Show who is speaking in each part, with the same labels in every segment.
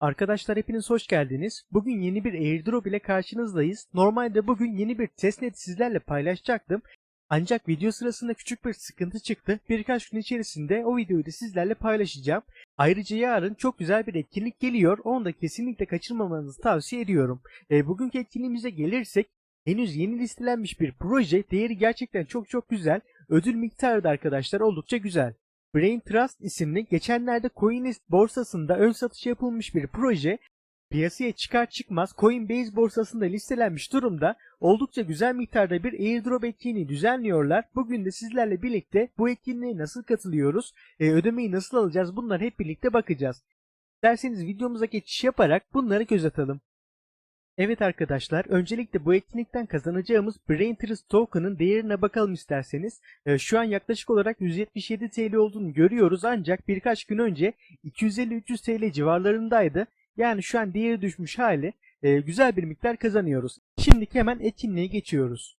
Speaker 1: Arkadaşlar hepiniz hoş geldiniz. Bugün yeni bir airdrop ile karşınızdayız. Normalde bugün yeni bir testnet sizlerle paylaşacaktım. Ancak video sırasında küçük bir sıkıntı çıktı. Birkaç gün içerisinde o videoyu da sizlerle paylaşacağım. Ayrıca yarın çok güzel bir etkinlik geliyor. Onu da kesinlikle kaçırmamanızı tavsiye ediyorum. E, bugünkü etkinliğimize gelirsek henüz yeni listelenmiş bir proje. Değeri gerçekten çok çok güzel. Ödül miktarı da arkadaşlar oldukça güzel. Brain Trust isimli geçenlerde Coinlist borsasında ön satış yapılmış bir proje piyasaya çıkar çıkmaz Coinbase borsasında listelenmiş durumda oldukça güzel miktarda bir airdrop etkinliği düzenliyorlar. Bugün de sizlerle birlikte bu etkinliğe nasıl katılıyoruz, e, ödemeyi nasıl alacağız bunları hep birlikte bakacağız. Derseniz videomuza geçiş yaparak bunları göz atalım. Evet arkadaşlar, öncelikle bu etkinlikten kazanacağımız Brain Trust Token'ın değerine bakalım isterseniz. Ee, şu an yaklaşık olarak 177 TL olduğunu görüyoruz ancak birkaç gün önce 250-300 TL civarlarındaydı. Yani şu an değeri düşmüş hali e, güzel bir miktar kazanıyoruz. Şimdi hemen etkinliğe geçiyoruz.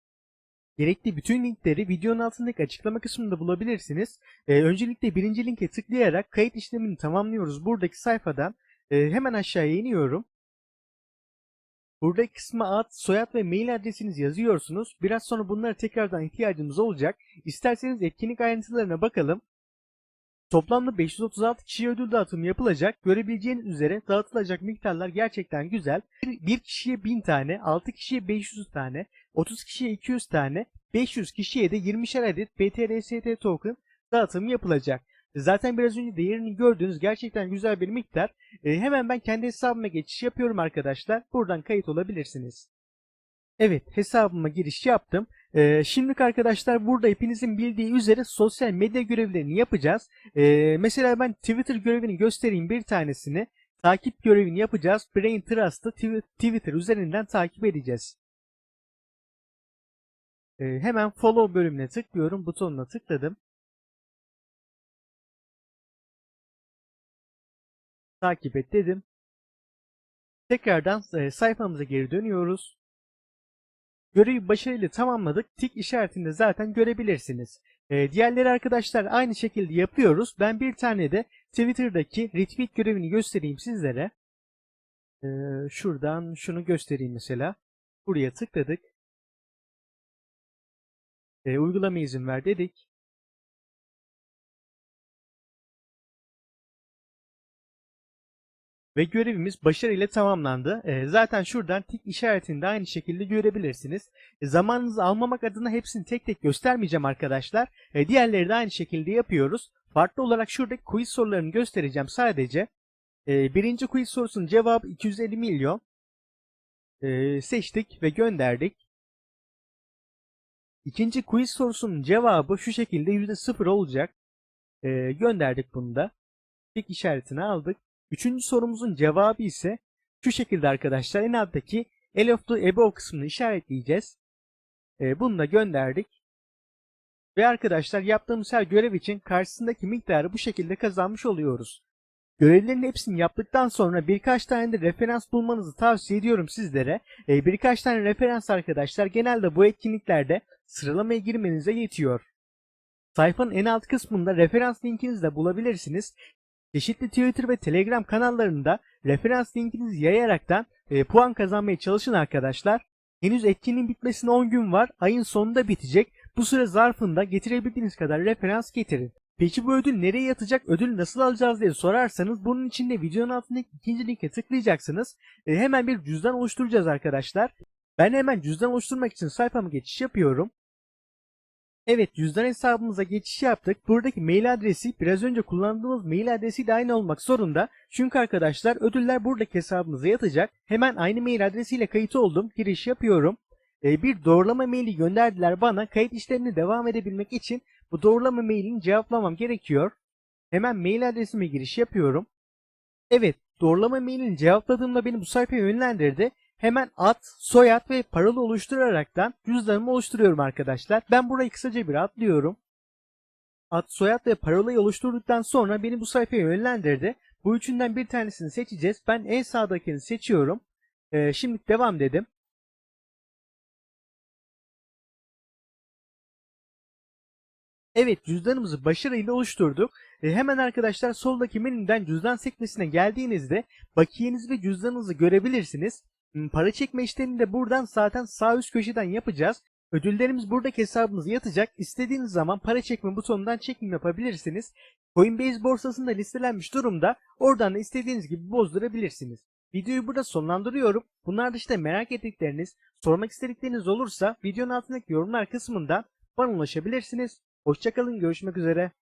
Speaker 1: Gerekli bütün linkleri videonun altındaki açıklama kısmında bulabilirsiniz. Ee, öncelikle birinci linke tıklayarak kayıt işlemini tamamlıyoruz. Buradaki sayfadan e, hemen aşağıya iniyorum. Buradaki kısma ad, soyad ve mail adresinizi yazıyorsunuz. Biraz sonra bunlara tekrardan ihtiyacımız olacak. İsterseniz etkinlik ayrıntılarına bakalım. Toplamda 536 kişiye ödül dağıtımı yapılacak. Görebileceğiniz üzere dağıtılacak miktarlar gerçekten güzel. Bir, bir kişiye 1000 tane, 6 kişiye 500 tane, 30 kişiye 200 tane, 500 kişiye de 20'şer adet BTRST token dağıtımı yapılacak. Zaten biraz önce değerini gördüğünüz gerçekten güzel bir miktar. E, hemen ben kendi hesabıma geçiş yapıyorum arkadaşlar. Buradan kayıt olabilirsiniz. Evet hesabıma giriş yaptım. Ee, şimdilik arkadaşlar burada hepinizin bildiği üzere sosyal medya görevlerini yapacağız. Ee, mesela ben Twitter görevini göstereyim bir tanesini. Takip görevini yapacağız. Brain Trust'ı Twitter üzerinden takip edeceğiz. Ee, hemen follow bölümüne tıklıyorum. Butonuna tıkladım. Takip et dedim. Tekrardan e, sayfamıza geri dönüyoruz. Görevi başarıyla tamamladık. Tik işaretinde zaten görebilirsiniz. Ee, diğerleri arkadaşlar aynı şekilde yapıyoruz. Ben bir tane de Twitter'daki retweet görevini göstereyim sizlere. Ee, şuradan şunu göstereyim mesela. Buraya tıkladık. Uygulama izin ver dedik. Ve görevimiz başarıyla tamamlandı. E, zaten şuradan tik işaretini de aynı şekilde görebilirsiniz. E, zamanınızı almamak adına hepsini tek tek göstermeyeceğim arkadaşlar. E, diğerleri de aynı şekilde yapıyoruz. Farklı olarak şuradaki quiz sorularını göstereceğim sadece. Birinci quiz sorusunun cevabı 250 milyon. Seçtik ve gönderdik. İkinci quiz sorusunun cevabı şu şekilde %0 olacak. E, gönderdik bunu da. Tik işaretini aldık. Üçüncü sorumuzun cevabı ise şu şekilde arkadaşlar. En alttaki L of the above kısmını işaretleyeceğiz. E, bunu da gönderdik. Ve arkadaşlar yaptığımız her görev için karşısındaki miktarı bu şekilde kazanmış oluyoruz. Görevlerin hepsini yaptıktan sonra birkaç tane de referans bulmanızı tavsiye ediyorum sizlere. E, birkaç tane referans arkadaşlar genelde bu etkinliklerde sıralamaya girmenize yetiyor. Sayfanın en alt kısmında referans linkinizi de bulabilirsiniz. Çeşitli Twitter ve Telegram kanallarında referans linkinizi yayaraktan e, puan kazanmaya çalışın arkadaşlar. Henüz etkinliğin bitmesine 10 gün var. Ayın sonunda bitecek. Bu süre zarfında getirebildiğiniz kadar referans getirin. Peki bu ödül nereye yatacak, ödül nasıl alacağız diye sorarsanız bunun için de videonun altındaki ikinci linke tıklayacaksınız. E, hemen bir cüzdan oluşturacağız arkadaşlar. Ben hemen cüzdan oluşturmak için sayfama geçiş yapıyorum. Evet cüzdan hesabımıza geçiş yaptık. Buradaki mail adresi biraz önce kullandığımız mail adresiyle aynı olmak zorunda. Çünkü arkadaşlar ödüller buradaki hesabımıza yatacak. Hemen aynı mail adresiyle kayıt oldum. Giriş yapıyorum. Ee, bir doğrulama maili gönderdiler bana. Kayıt işlemine devam edebilmek için bu doğrulama mailini cevaplamam gerekiyor. Hemen mail adresime giriş yapıyorum. Evet doğrulama mailini cevapladığımda beni bu sayfaya yönlendirdi. Hemen ad, soyad ve parola oluşturaraktan cüzdanımı oluşturuyorum arkadaşlar. Ben burayı kısaca bir atlıyorum. Ad, soyad ve parolayı oluşturduktan sonra beni bu sayfaya yönlendirdi. Bu üçünden bir tanesini seçeceğiz. Ben en sağdakini seçiyorum. Ee, şimdi devam dedim. Evet cüzdanımızı başarıyla oluşturduk. E, hemen arkadaşlar soldaki menüden cüzdan sekmesine geldiğinizde bakiyenizi ve cüzdanınızı görebilirsiniz. Hmm, Para çekme işlemini de buradan zaten sağ üst köşeden yapacağız. Ödüllerimiz buradaki hesabınıza yatacak. İstediğiniz zaman para çekme butonundan çekim yapabilirsiniz. Coinbase borsasında listelenmiş durumda. Oradan da istediğiniz gibi bozdurabilirsiniz. Videoyu burada sonlandırıyorum. Bunlar dışında merak ettikleriniz, sormak istedikleriniz olursa videonun altındaki yorumlar kısmından bana ulaşabilirsiniz. Hoşçakalın, görüşmek üzere.